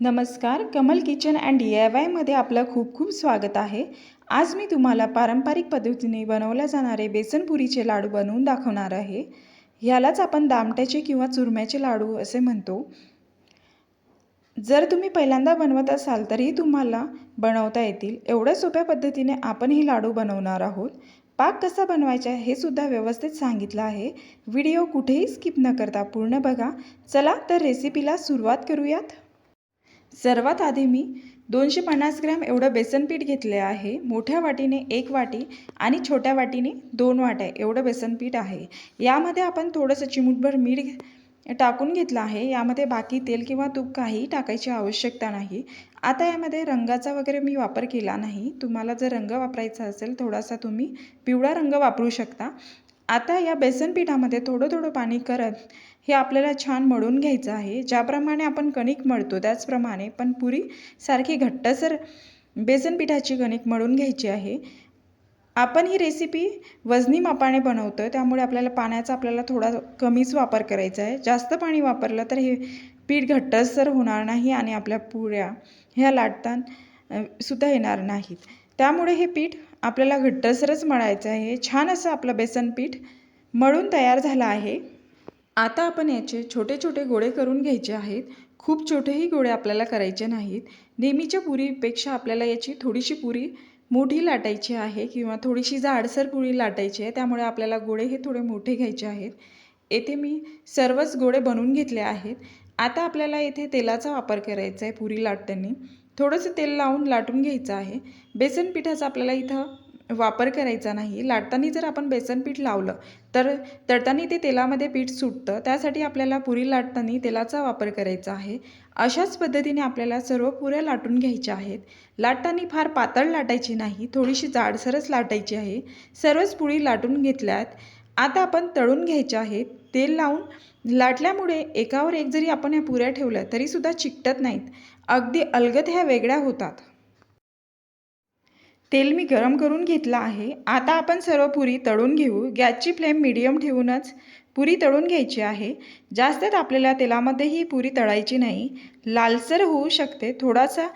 नमस्कार Kamal kitchen and D I वायमध्ये आपलं खूप खूप स्वागत आहे. आज मी तुम्हाला पारंपरिक पद्धतीने बनवल्या जाणारे बेसनपुरीचे लाडू बनवून दाखवणार आहे. ह्यालाच आपण दामट्याचे किंवा चुरम्याचे लाडू असे म्हणतो. जर तुम्ही पहिल्यांदा बनवत असाल तरीही तुम्हाला बनवता येतील. एवढ्या सोप्या पद्धतीने आपण ही लाडू बनवणार आहोत. पाक कसा बनवायचा हे सुद्धा व्यवस्थित सांगितलं आहे. व्हिडिओ कुठेही स्किप न करता पूर्ण बघा. चला तर रेसिपीला सुरुवात करूयात. सर्वात आधी मी दोनशे पन्नास ग्रॅम एवढं बेसन पीठ घेतले आहे. मोठ्या वाटीने एक वाटी आणि छोट्या वाटीने दोन वाट्या एवढं बेसन पीठ आहे. यामध्ये आपण थोडंसं चिमूटभर मीठ टाकून घेतलं आहे. यामध्ये बाकी तेल किंवा तूप काहीही टाकायची आवश्यकता नाही. आता यामध्ये रंगाचा वगैरे मी वापर केला नाही. तुम्हाला जर रंग वापरायचा असेल थोडासा तुम्ही पिवळा रंग वापरू शकता. आता या बेसन पिठामध्ये थोडं थोडं पाणी करत हे आपल्याला छान मळून घ्यायचं आहे. ज्याप्रमाणे आपण कणिक मळतो त्याचप्रमाणे पण पुरी सारखी घट्टसर बेसन पिठाची कणिक मळून घ्यायची आहे. आपण ही रेसिपी वजनी मापाने बनवतो त्यामुळे आपल्याला पाण्याचा आपल्याला थोडा कमीच वापर करायचा आहे. जास्त पाणी वापरलं तर हे पीठ घट्टसर होणार नाही आणि आपल्या पुऱ्या ह्या लाटताना सुद्धा येणार नाहीत. त्यामुळे हे पीठ आपल्याला घट्टसरच मळायचं आहे. छान असं आपलं बेसन पीठ मळून तयार झालं आहे. आता आपण याचे छोटे छोटे गोळे करून घ्यायचे आहेत. खूप छोटेही गोळे आपल्याला करायचे नाहीत. नेहमीच्या पुरीपेक्षा आपल्याला याची थोडीशी पुरी मोठी लाटायची आहे किंवा थोडीशी जाडसर पुरी लाटायची आहे. त्यामुळे आपल्याला गोळे हे थोडे मोठे घ्यायचे आहेत. येथे मी सर्वच गोळे बनवून घेतले आहेत. आता आपल्याला येथे तेलाचा वापर करायचा आहे पुरी लाटताना. थोडंसं तेल लावून लाटून घ्यायचं आहे. बेसन पिठाचा आपल्याला इथं वापर करायचा नाही. लाटताना जर आपण बेसन पीठ लावलं तर तळताना ते तेलामध्ये पीठ सुटतं. त्यासाठी आपल्याला पुरी लाटताना तेलाचा वापर करायचा आहे. अशाच पद्धतीने आपल्याला सर्व पुऱ्या लाटून घ्यायच्या आहेत. लाटताना फार पातळ लाटायची नाही थोडीशी जाडसरच लाटायची आहे. सर्वच पुरी लाटून घेतल्यात. आता आपण तळून घ्यायच्या आहेत तेल लावून लाटल्यामुळे एकावर एक जरी आपण ह्या पुऱ्या ठेवल्या तरीसुद्धा चिकटत नाहीत. अगदी अलगद ह्या वेगळ्या होतात. तेल मी गरम करून घेतलं आहे. आता आपण सर्व पुरी तळून घेऊ. गॅसची फ्लेम मिडियम ठेवूनच पुरी तळून घ्यायची आहे. जास्त तापलेल्या तेलामध्ये ही पुरी तळायची नाही. लालसर होऊ शकते. थोडासा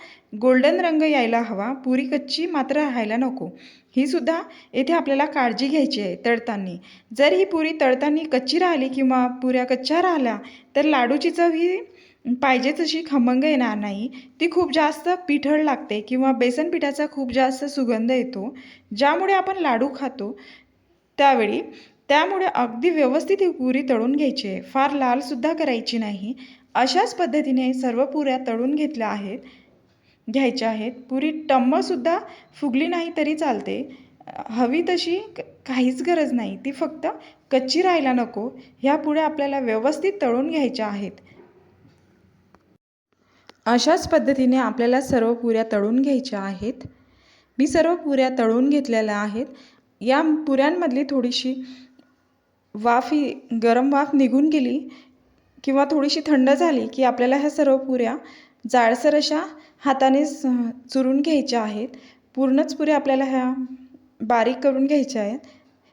गोल्डन रंग यायला हवा. पुरी कच्ची मात्र राहायला नको. ही सुद्धा येथे आपल्याला काळजी घ्यायची आहे तळताना. जर ही पुरी तळताना कच्ची राहिली किंवा पुऱ्या कच्च्या राहिल्या तर लाडूची चव ही पाहिजे तशी खमंग येणार नाही. ती खूप जास्त पिठळ लागते किंवा बेसन पिठाचा खूप जास्त सुगंध येतो. ज्यामुळे आपण लाडू खातो त्यावेळी त्यामुळे अगदी व्यवस्थित ही पुरी तळून घ्यायची आहे. फार लालसुद्धा करायची नाही. अशाच पद्धतीने सर्व पुऱ्या तळून घेतल्या आहेत घ्यायच्या आहेत. पुरी टम्मसुद्धा फुगली नाही तरी चालते. हवी तशी क- काहीच गरज नाही. ती फक्त कच्ची राहायला नको. ह्या पुऱ्या आपल्याला व्यवस्थित तळून घ्यायच्या आहेत. अशाच पद्धतीने आपल्याला सर्व पुऱ्या तळून घ्यायच्या आहेत. मी सर्व पुऱ्या तळून घेतलेल्या आहेत. या पुऱ्यांमधली थोडीशी वाफ ही गरम वाफ निघून गेली किंवा थोडीशी थंड झाली की आपल्याला ह्या सर्व पुऱ्या जाडसर अशा हाताने चुरून घ्यायच्या आहेत. पूर्णच पुऱ्या आपल्याला ह्या बारीक करून घ्यायच्या आहेत.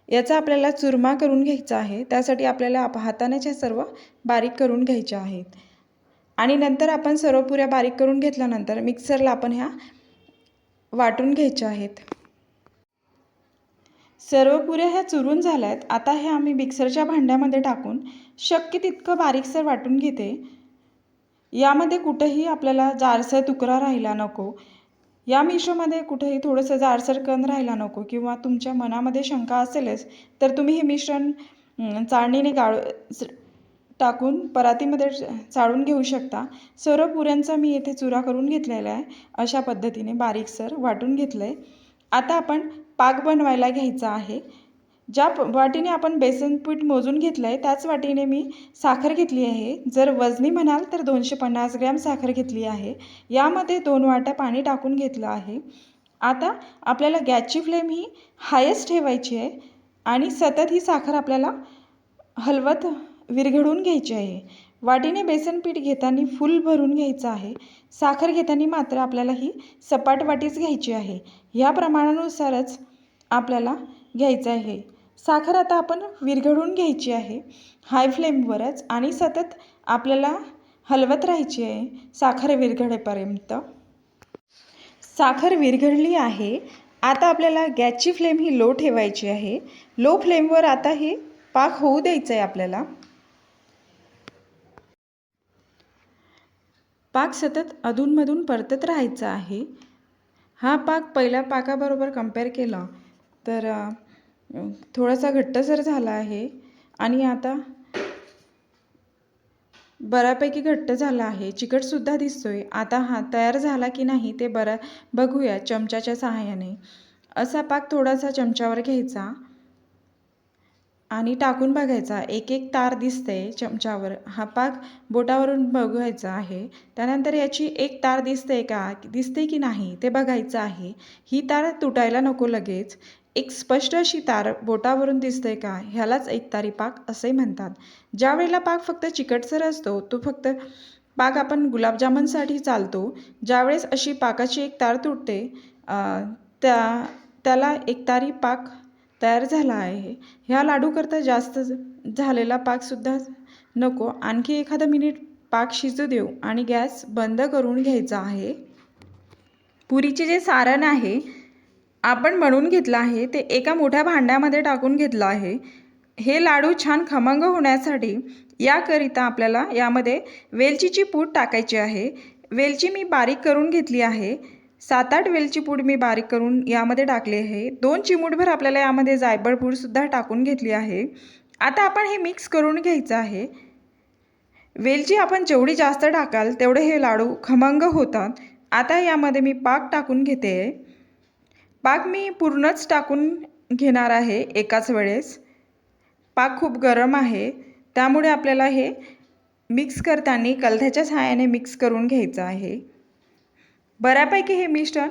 याचा आपल्याला चुरमा करून घ्यायचा आहे. त्यासाठी आपल्याला आप- हातानेच ह्या सर्व बारीक करून घ्यायच्या आहेत. आणि नंतर आपण सर्व पुऱ्या बारीक करून घेतल्यानंतर मिक्सरला आपण ह्या वाटून घ्यायच्या आहेत. सर्व पुऱ्या ह्या चुरून झाल्या आहेत आता हे आम्ही मिक्सरच्या भांड्यामध्ये टाकून शक्य तितकं बारीकसर वाटून घेते. यामध्ये कुठंही आपल्याला जारसर तुकडा राहिला नको. या मिश्रमध्ये कुठेही थोडंसं जाडसर कण राहायला नको किंवा तुमच्या मनामध्ये शंका असेलच तर तुम्ही हे मिश्रण चाळणीने गाळ टाकून परातीमध्ये चाळून घेऊ शकता. सर्व पुऱ्यांचा मी येथे चुरा करून घेतलेला आहे. अशा पद्धतीने बारीकसर वाटून घेतलं आहे आता आपण पाक बनवायला घ्यायचा आहे. ज्या प- वाटीने आपण बेसन पीठ मोजून घेतलं आहे त्याच वाटीने मी साखर घेतली आहे. जर वजनी म्हणाल तर दोनशे पन्नास ग्रॅम साखर घेतली आहे. यामध्ये दोन वाट्या पाणी टाकून घेतलं आहे. आता आपल्याला गॅसची फ्लेम ही हायस्ट ठेवायची आहे आणि सतत ही साखर आपल्याला हलवत विरघडून घ्यायची आहे. वाटीने बेसन पीठ घेताना फुल भरून घ्यायचं आहे. साखर घेताना मात्र आपल्याला ही सपाट वाटीच घ्यायची आहे. ह्या प्रमाणानुसारच आपल्याला घ्यायचं आहे. साखर आता आपण विरघळून घ्यायची आहे. हाय फ्लेमवरच आणि सतत आपल्याला हलवत राहायची आहे. साखर विरघडेपर्यंत साखर विरघळली आहे. आता आपल्याला गॅसची फ्लेम ही लो ठेवायची आहे. लो फ्लेमवर आता हे पाक होऊ द्यायचं आहे आपल्याला. पाक सतत अधूनमधून परतत राहायचा आहे. हा पाक पहिल्या पाकाबरोबर कंपेअर केला तर थोडासा घट्टसर झाला आहे. आणि आता बऱ्यापैकी घट्ट झाला आहे. चिकटसुद्धा दिसतोय. आता हा तयार झाला की नाही ते बरं बघूया चमच्याच्या सहाय्याने. असा पाक थोडासा चमच्यावर घ्यायचा. आणि टाकून बघायचा. एक एक तार दिसते चमच्यावर. हा पाक बोटावरून बघायचा आहे. त्यानंतर याची एक तार दिसते का? दिसते की नाही? ते बघायचं आहे. ही तार तुटायला नको लगेच. एक स्पष्ट अशी तार बोटावरून दिसते का? ह्यालाच एक तारी पाक असे म्हणतात. ज्या वेळेला पाक फक्त चिकटसर असतो तो फक्त पाक आपण गुलाबजामुनसाठी चालतो. ज्यावेळेस अशी पाकाची एक तार तुटते त्या त्याला एकतारी पाक तयार झाला आहे. ह्या लाडूकरता जास्त झालेला पाकसुद्धा नको. आणखी एखादं मिनिट पाक शिजू देऊ आणि गॅस बंद करून घ्यायचा आहे. पुरीचे जे सारण आहे आपण बनवून घेतलं आहे ते एका मोठ्या भांड्यामध्ये टाकून घेतलं आहे. हे लाडू छान खमंग होण्यासाठी याकरिता आपल्याला यामध्ये वेलचीची पूड टाकायची आहे. वेलची मी बारीक करून घेतली आहे. सात आठ वेलची पूड मी बारीक करून यामध्ये टाकली आहे. दोन चिमूटभर आपल्याला यामध्ये जायफळ पूडसुद्धा टाकून घेतली आहे. आता आपण हे मिक्स करून घ्यायचं आहे. वेलची आपण जेवढी जास्त टाकाल तेवढे हे लाडू खमंग होतात. आता यामध्ये मी पाक टाकून घेते. आहे पाक मी पूर्णच टाकून घेणार आहे एकाच वेळेस. पाक खूप गरम आहे. त्यामुळे आपल्याला हे मिक्स करताना कलथ्याच्या सहाय्याने मिक्स करून घ्यायचं आहे. बऱ्यापैकी हे मिश्रण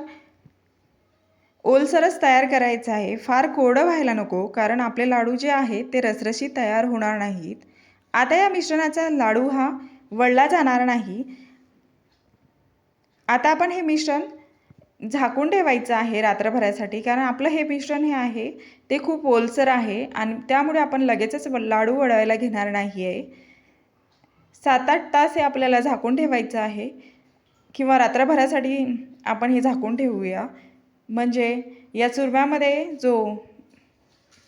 ओलसरच तयार करायचं आहे. फार कोरडं व्हायला नको कारण आपले लाडू जे आहेत ते रसरशीत तयार होणार नाहीत. आता या मिश्रणाचा लाडू हा वळला जाणार नाही. आता आपण हे मिश्रण झाकून ठेवायचं आहे रात्रभरासाठी कारण आपलं हे मिश्रण हे आहे ते खूप ओलसर आहे आणि त्यामुळे आपण लगेचच लाडू वळवायला घेणार नाही आहे सात आठ तास हे आपल्याला झाकून ठेवायचं आहे. किंवा रात्रभरासाठी आपण हे झाकून ठेवूया. म्हणजे या चुरम्यामध्ये जो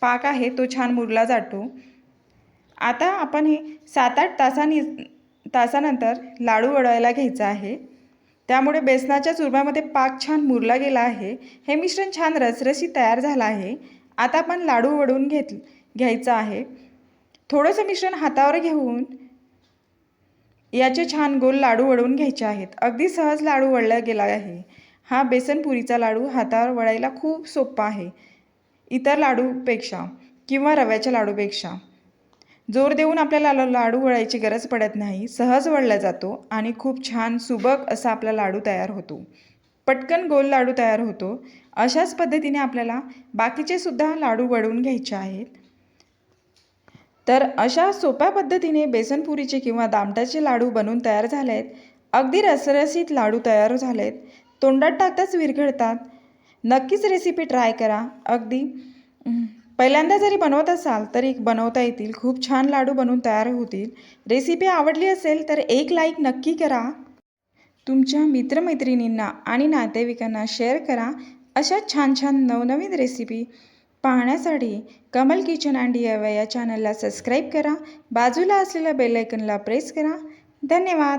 पाक आहे तो छान मुरला जातो. आता आपण हे सात आठ तासांनी तासानंतर लाडू वळवायला घ्यायचा आहे. त्यामुळे बेसनाच्या चुरम्यामध्ये पाक छान मुरला गेला आहे. हे मिश्रण छान रसरशी तयार झालं आहे. आता आपण लाडू वळवून घेत घ्यायचं आहे. थोडंसं मिश्रण हातावर घेऊन याचे छान गोल लाडू वळवून घ्यायचे आहेत. अगदी सहज लाडू वळला गेला आहे. हा बेसनपुरीचा लाडू हातावर वळायला खूप सोपा आहे. इतर लाडूपेक्षा किंवा रव्याच्या लाडूपेक्षा. जोर देऊन आपल्याला लाडू वळायची गरज पडत नाही. सहज वळला जातो आणि खूप छान सुबक असा आपला लाडू तयार होतो. पटकन गोल लाडू तयार होतो. अशाच पद्धतीने आपल्याला बाकीचे सुद्धा लाडू वळवून घ्यायचे आहेत. तर अशा सोप्या पद्धतीने बेसनपुरीचे किंवा दामटाचे लाडू बनवून तयार झाले आहेत अगदी रसरसीत लाडू तयार झाले आहेत तोंडात टाकताच विरघळतात. नक्कीच रेसिपी ट्राय करा. अगदी. पहिल्यांदा जरी बनवत असाल तरी बनवता येतील. खूप छान लाडू बनवून तयार होतील. रेसिपी आवडली असेल तर एक लाईक नक्की करा. तुमच्या मित्रमैत्रिणींना आणि नातेवाईकांना शेअर करा. अशा छान छान नवनवीन रेसिपी पाहण्यासाठी कमल किचन अँड डी या चॅनलला सबस्क्राईब करा. बाजूला असलेल्या बेल आयकनला प्रेस करा. धन्यवाद.